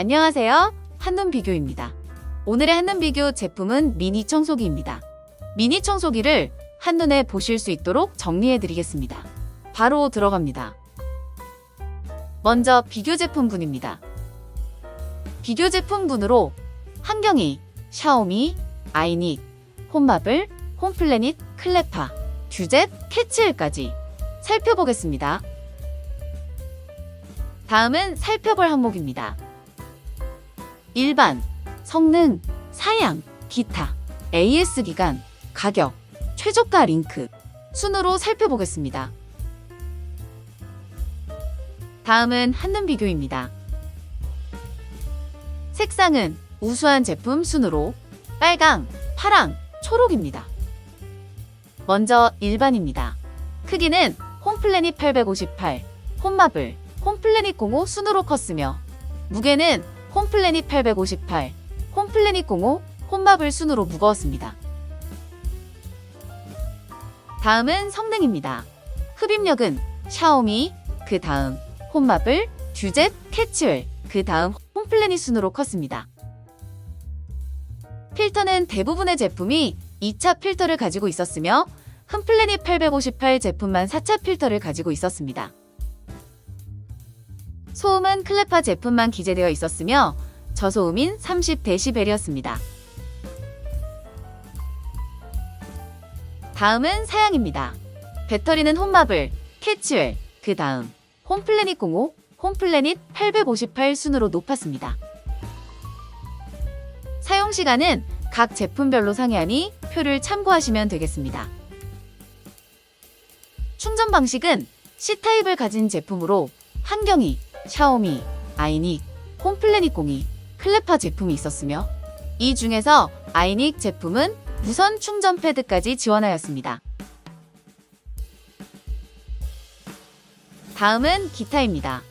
안녕하세요. 한눈 비교입니다. 오늘의 한눈 비교 제품은 미니 청소기입니다. 미니 청소기를 한눈에 보실 수 있도록 정리해 드리겠습니다. 바로 들어갑니다. 먼저 비교 제품군입니다. 비교 제품군으로 한경이, 샤오미, 아이닉, 홈마블, 홈플래닛, 클레파, 듀젯, 캐치일까지 살펴보겠습니다. 다음은 살펴볼 항목입니다. 일반, 성능, 사양, 기타, AS 기간, 가격, 최저가 링크, 순으로 살펴보겠습니다. 다음은 한눈 비교입니다. 색상은 우수한 제품 순으로 빨강, 파랑, 초록입니다. 먼저 일반입니다. 크기는 홈플래닛 858, 홈마블, 홈플래닛 05 순으로 컸으며 무게는 홈플래닛 858, 홈플래닛 05, 홈마블 순으로 무거웠습니다. 다음은 성능입니다. 흡입력은 샤오미, 그 다음 홈마블, 듀젯, 캐치웰, 그 다음 홈플래닛 순으로 컸습니다. 필터는 대부분의 제품이 2차 필터를 가지고 있었으며 흠플래닛 858 제품만 4차 필터를 가지고 있었습니다. 소음은 클레파 제품만 기재되어 있었으며 저소음인 30dB이었습니다. 다음은 사양입니다. 배터리는 홈마블, 캐치웰, 그 다음 홈플래닛 05, 홈플래닛 858 순으로 높았습니다. 사용 시간은 각 제품별로 상이하니 표를 참고하시면 되겠습니다. 충전 방식은 C타입을 가진 제품으로 한경이, 샤오미, 아이닉, 홈플래닛 02, 클레파 제품이 있었으며 이 중에서 아이닉 제품은 무선 충전 패드까지 지원하였습니다. 다음은 기타입니다.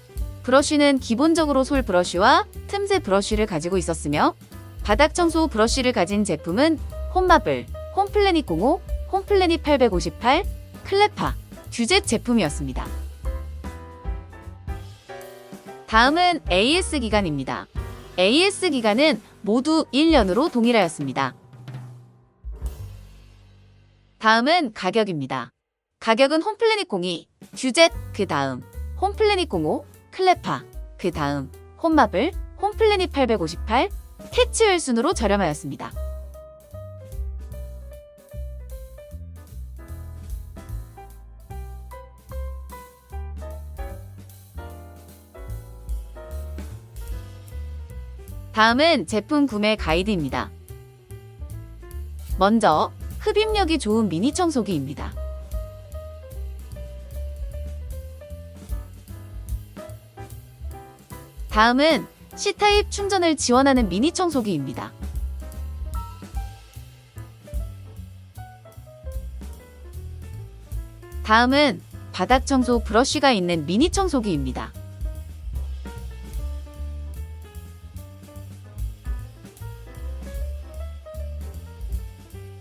브러쉬는 기본적으로 솔 브러쉬와 틈새 브러쉬를 가지고 있었으며 바닥 청소 브러쉬를 가진 제품은 홈마블, 홈플래닛 05, 홈플래닛 858, 클레파, 듀젯 제품이었습니다. 다음은 AS 기간입니다. AS 기간은 모두 1년으로 동일하였습니다. 다음은 가격입니다. 가격은 홈플래닛 02, 듀젯, 그 다음 홈플래닛 05, 클레파, 그 다음 홈마블, 홈플래닛 858, 캐치웰 순으로 저렴하였습니다. 다음은 제품 구매 가이드입니다. 먼저 흡입력이 좋은 미니 청소기입니다. 다음은 C타입 충전을 지원하는 미니 청소기입니다. 다음은 바닥 청소 브러쉬가 있는 미니 청소기입니다.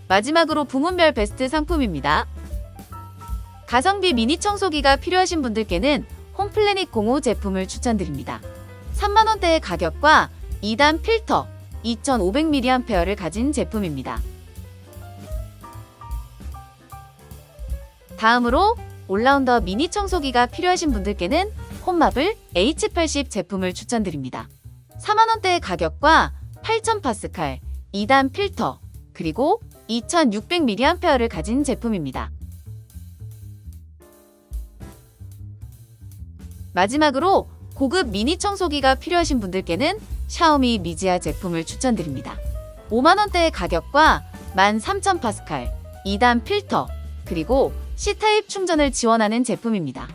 마지막으로 부문별 베스트 상품입니다. 가성비 미니 청소기가 필요하신 분들께는 홈플래닛 05 제품을 추천드립니다. 3만원대의 가격과 2단 필터 2500mAh를 가진 제품입니다. 다음으로 올라운더 미니 청소기가 필요하신 분들께는 홈마블 H80 제품을 추천드립니다. 4만원대의 가격과 8000파스칼 2단 필터 그리고 2600mAh를 가진 제품입니다. 마지막으로 고급 미니 청소기가 필요하신 분들께는 샤오미 미지아 제품을 추천드립니다. 5만원대의 가격과 13,000파스칼, 2단 필터, 그리고 C타입 충전을 지원하는 제품입니다.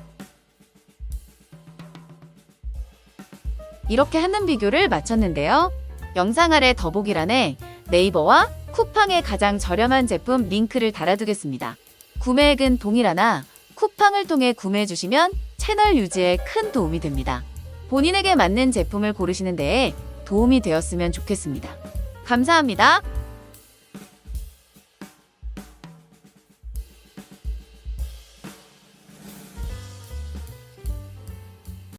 이렇게 한눈 비교를 마쳤는데요. 영상 아래 더보기란에 네이버와 쿠팡의 가장 저렴한 제품 링크를 달아두겠습니다. 구매액은 동일하나 쿠팡을 통해 구매해 주시면 채널 유지에 큰 도움이 됩니다. 본인에게 맞는 제품을 고르시는 데에 도움이 되었으면 좋겠습니다. 감사합니다.